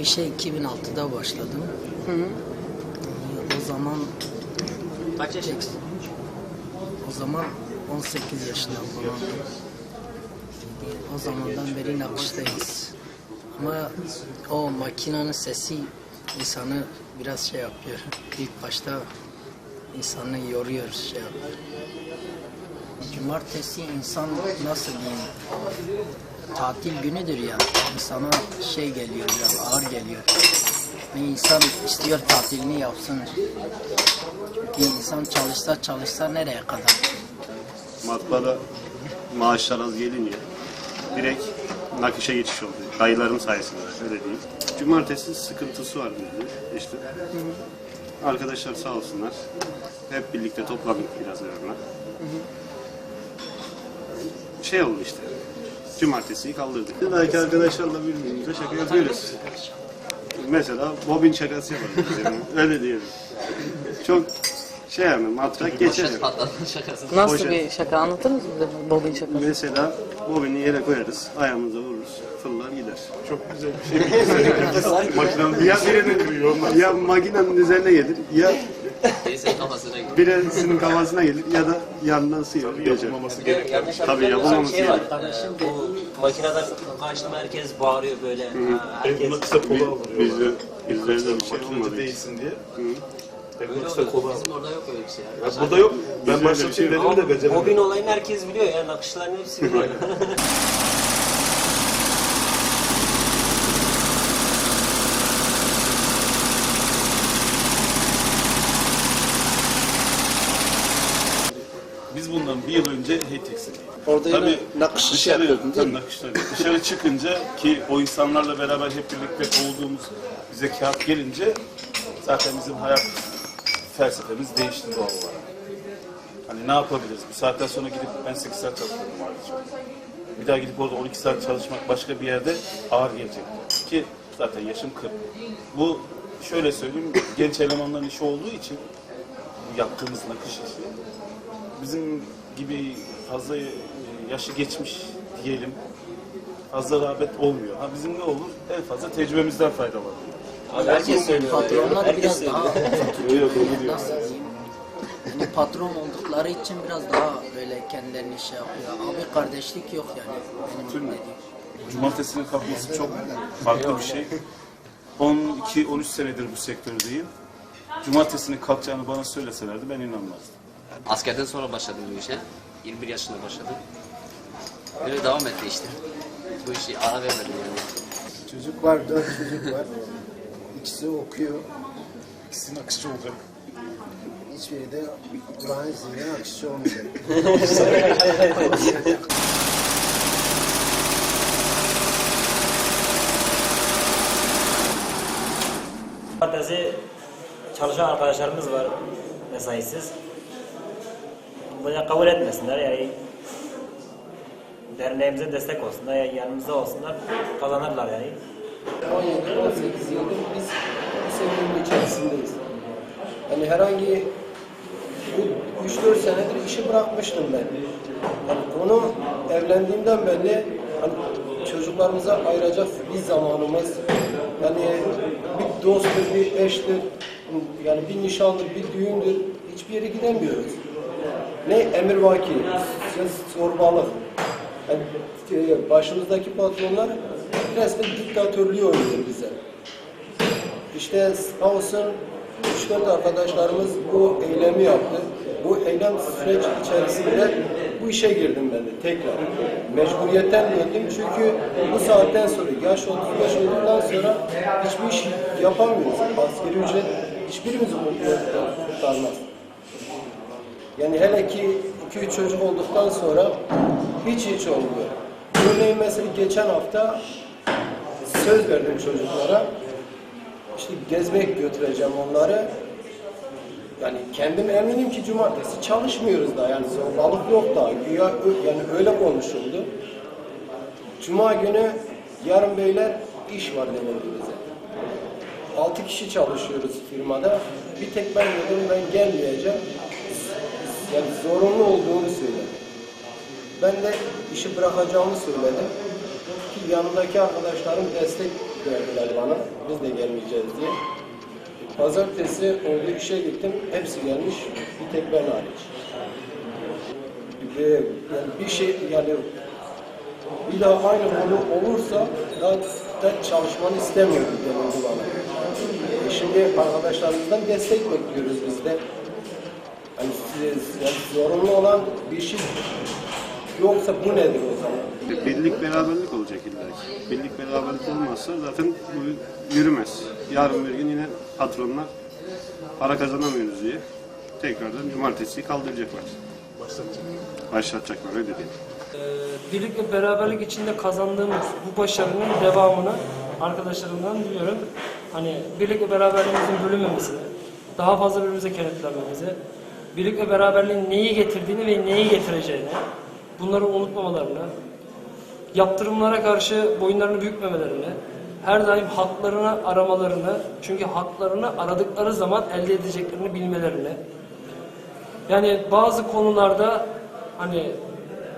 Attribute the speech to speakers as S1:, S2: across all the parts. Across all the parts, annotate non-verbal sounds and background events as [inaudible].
S1: işe 2006'da başladım.
S2: Hı hı.
S1: O zaman
S3: Kaç yaşındasın?
S1: o zaman 18 yaşında falan. O zamandan beri nakıştayız. Ama o makinenin sesi insanı biraz şey yapıyor. İlk başta insanı yoruyor şey yapıyor. Cumartesi insan nasıl diyeyim tatil günüdür ya insana şey geliyor biraz ağır geliyor. İnsan istiyor tatilini yapsın. Çünkü insan çalışsa çalışsa nereye kadar?
S4: Matbaada maaşlar az gelince direkt nakışa geçiş oldu. Dayılarım sayesinde öyle diyeyim. Cumartesi sıkıntısı var bizde. İşte arkadaşlar sağ olsunlar. Hep birlikte toplandık biraz evime. Şey oldu işte. Cumartesiyi kaldırdık. Belki arkadaşlarla birbirimize şaka yapıyoruz. Mesela bobin şakası. Yani. Öyle diyelim. Çok şey yani matrak geçer.
S2: Nasıl
S4: Poşet.
S2: bir şaka anlatır mısınız bize? Bobin şakası.
S4: Mesela bobini yere koyarız, ayağımıza vururuz, fırlar gider.
S5: Çok güzel bir [laughs] şey. Makinenin
S4: Ya birini kırıyor, ya makinenin üzerine gelir, ya
S3: Neyse kafasına gidiyor.
S4: birisinin kafasına gelir ya da yandan sıyır, geçer.
S5: yapılmaması gereken.
S6: Yanlış
S4: Tabii
S6: hatırlamıyorsam
S4: yapılmaması
S6: şey
S4: gerekiyor.
S6: Bu makineden kaçtım herkes bağırıyor böyle. Ha, herkes
S5: buna kısa kola
S4: Bizde,
S5: alıyorlar.
S4: bizlerde bir şey
S5: değilsin diye. Hem
S3: Öyle
S5: buna kısa
S3: oluyor.
S5: kola
S3: Bizim orada yok öyle bir şey. ya.
S5: Ya burada yok. Ben başlatayım
S4: şey
S5: dedim
S6: Ama
S5: de
S6: Bobin
S5: beceremedim.
S6: olayını herkes biliyor ya. Nakışların hepsi [laughs] biliyor. [laughs]
S7: Biz bundan bir yıl önce HTX'e
S8: Orada yine
S7: Tabii
S8: nakış işi yapıyordun değil mi?
S7: nakış tabii. Dışarı çıkınca ki o insanlarla beraber hep birlikte olduğumuz bize kağıt gelince zaten bizim hayat felsefemiz değişti doğal olarak. Hani ne yapabiliriz? Bu saatten sonra gidip ben 8 saat çalışıyorum ayrıca. Bir daha gidip orada 12 saat çalışmak başka bir yerde ağır gelecek. Ki zaten yaşım 40. Bu şöyle söyleyeyim genç elemanların işi olduğu için bu yaptığımız nakış işi bizim gibi fazla e, yaşı geçmiş diyelim fazla rağbet olmuyor. Ha bizim ne olur? En fazla tecrübemizden faydalanıyor.
S6: Abi herkes söylüyor.
S1: Patronlar
S6: Herkes
S1: biraz
S6: söylüyor.
S1: daha
S7: Öyle onu diyor.
S1: patron oldukları için biraz daha böyle kendilerini şey yapıyor. Abi kardeşlik yok yani dediğim.
S7: Cumartesinin kalkması çok farklı bir şey. 12-13 senedir bu sektördeyim. Cumartesinin kalkacağını bana söyleselerdi ben inanmazdım.
S3: Askerden sonra başladım bu işe. 21 yaşında başladım. Böyle devam etti işte. Bu işi ara vermedim yani.
S8: Çocuk var, dört çocuk var. İkisi okuyor.
S5: İkisinin akışçı olacak.
S8: Hiçbiri de Kur'an izniyle akışçı olmayacak.
S9: Cumartesi çalışan arkadaşlarımız var mesaisiz. Bunu kabul etmesinler yani derneğimize destek olsunlar, yani yanımızda olsunlar, kazanırlar yani.
S10: 17-18 yıldır biz bu sektörün içerisindeyiz. Yani herhangi bu 3-4 senedir işi bırakmıştım ben. Yani konu evlendiğimden beri hani çocuklarımıza ayıracak bir zamanımız yani bir dosttur, bir eştir, yani bir nişandır, bir düğündür hiçbir yere gidemiyoruz. Ne emirvaki, zorbalık. Yani e, başımızdaki patronlar resmen diktatörlüğü oynuyor bize. İşte sağ olsun 3-4 arkadaşlarımız bu eylemi yaptı. Bu eylem süreç içerisinde bu işe girdim ben de tekrar. Mecburiyetten girdim çünkü bu saatten sonra yaş 35 olduktan sonra hiçbir iş yapamıyoruz. Askeri ücret hiçbirimizi kurtarmaz. Yani hele ki 2-3 çocuk olduktan sonra hiç hiç olmuyor. Örneğin mesela geçen hafta söz verdim çocuklara. İşte gezmek götüreceğim onları. Yani kendim eminim ki cumartesi çalışmıyoruz da yani zorbalık yok da güya yani öyle konuşuldu. Cuma günü yarın beyler iş var denildi bize. 6 kişi çalışıyoruz firmada. Bir tek ben dedim ben gelmeyeceğim. Yani zorunlu olduğunu söyledi. Ben de işi bırakacağımı söyledim. Ki yanımdaki arkadaşlarım destek verdiler bana. Biz de gelmeyeceğiz diye. Pazartesi oldu işe gittim. Hepsi gelmiş. Bir tek ben hariç. Ve yani bir şey yani bir daha aynı konu olursa zaten çalışmanı istemiyorum denildi bana. E şimdi arkadaşlarımızdan destek bekliyoruz biz de. Hani siz- yani zorunlu olan bir şey yoksa bu nedir o zaman?
S4: Birlik beraberlik olacak illa ki. Birlik beraberlik olmazsa zaten bu yürümez. Yarın bir gün yine patronlar para kazanamıyoruz diye tekrardan cumartesiyi kaldıracaklar. Başlatacaklar öyle diyeyim.
S11: Ee, birlik ve beraberlik içinde kazandığımız bu başarının devamını arkadaşlarımdan diliyorum. Hani birlik ve beraberliğimizin bölünmemesini, daha fazla birbirimize kenetlenmemizi, birlik ve beraberliğin neyi getirdiğini ve neyi getireceğini, bunları unutmamalarını, yaptırımlara karşı boyunlarını bükmemelerini, her daim haklarını aramalarını, çünkü haklarını aradıkları zaman elde edeceklerini bilmelerini, yani bazı konularda hani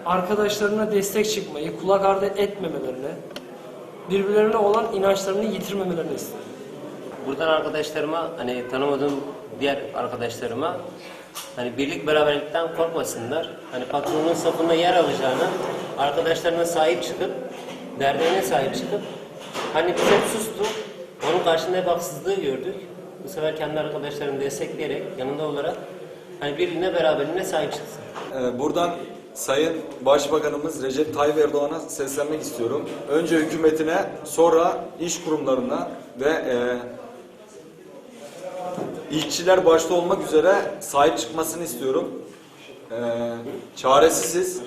S11: arkadaşlarına destek çıkmayı, kulak ardı etmemelerini, birbirlerine olan inançlarını yitirmemelerini isterim.
S6: Buradan arkadaşlarıma hani tanımadığım diğer arkadaşlarıma hani birlik beraberlikten korkmasınlar. Hani patronun safında yer alacağını arkadaşlarına sahip çıkıp derneğine sahip çıkıp hani biz hep sustuk. Onun karşında hep haksızlığı gördük. Bu sefer kendi arkadaşlarını destekleyerek yanında olarak hani birliğine beraberliğine sahip çıksın.
S12: Ee, Buradan Sayın Başbakanımız Recep Tayyip Erdoğan'a seslenmek istiyorum. Önce hükümetine, sonra iş kurumlarına ve e, işçiler başta olmak üzere sahip çıkmasını istiyorum. E, çaresiziz.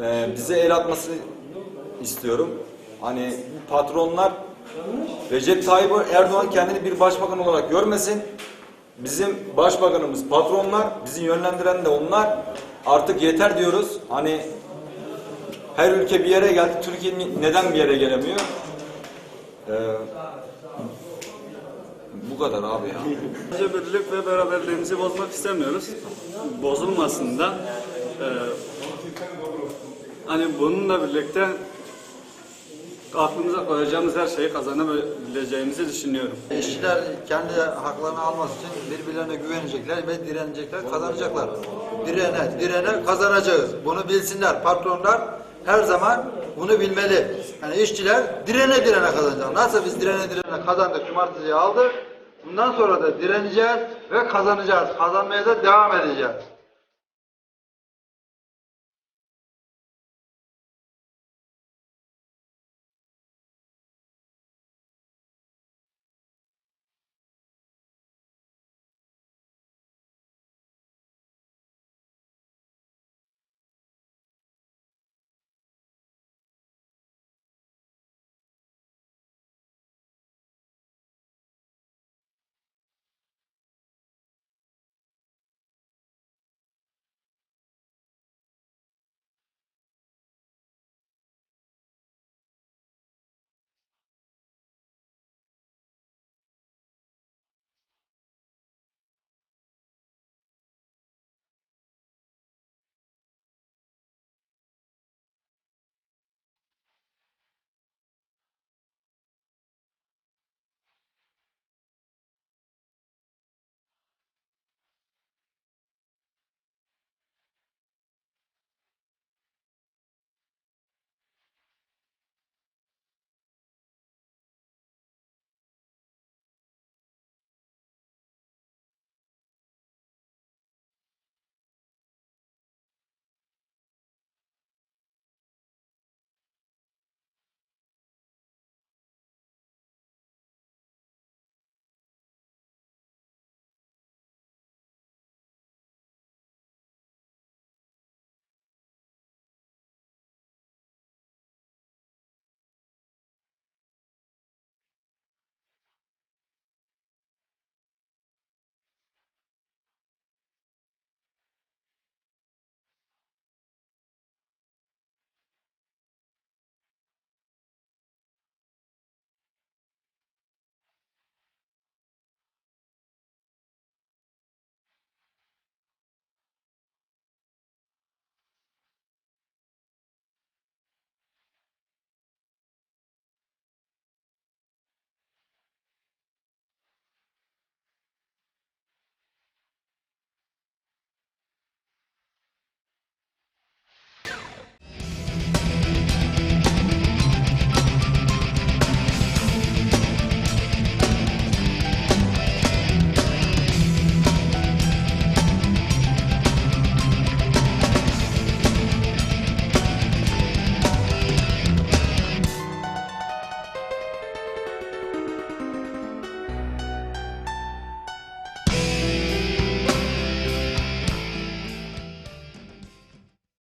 S12: E, bize el atmasını istiyorum. Hani patronlar Recep Tayyip Erdoğan kendini bir başbakan olarak görmesin. Bizim başbakanımız patronlar, bizi yönlendiren de onlar. Artık yeter diyoruz. Hani her ülke bir yere geldi. Türkiye neden bir yere gelemiyor? Ee, bu kadar abi ya.
S7: Sadece birlik ve beraberliğimizi bozmak istemiyoruz. Bozulmasın da. Ee, hani bununla birlikte aklımıza koyacağımız her şeyi kazanabileceğimizi düşünüyorum.
S8: İşçiler kendi haklarını alması için birbirlerine güvenecekler ve direnecekler, kazanacaklar. Direne, direne kazanacağız. Bunu bilsinler. Patronlar her zaman bunu bilmeli. Yani işçiler direne direne kazanacak. Nasıl biz direne direne kazandık, cumartesiyi aldık. Bundan sonra da direneceğiz ve kazanacağız. Kazanmaya da devam edeceğiz.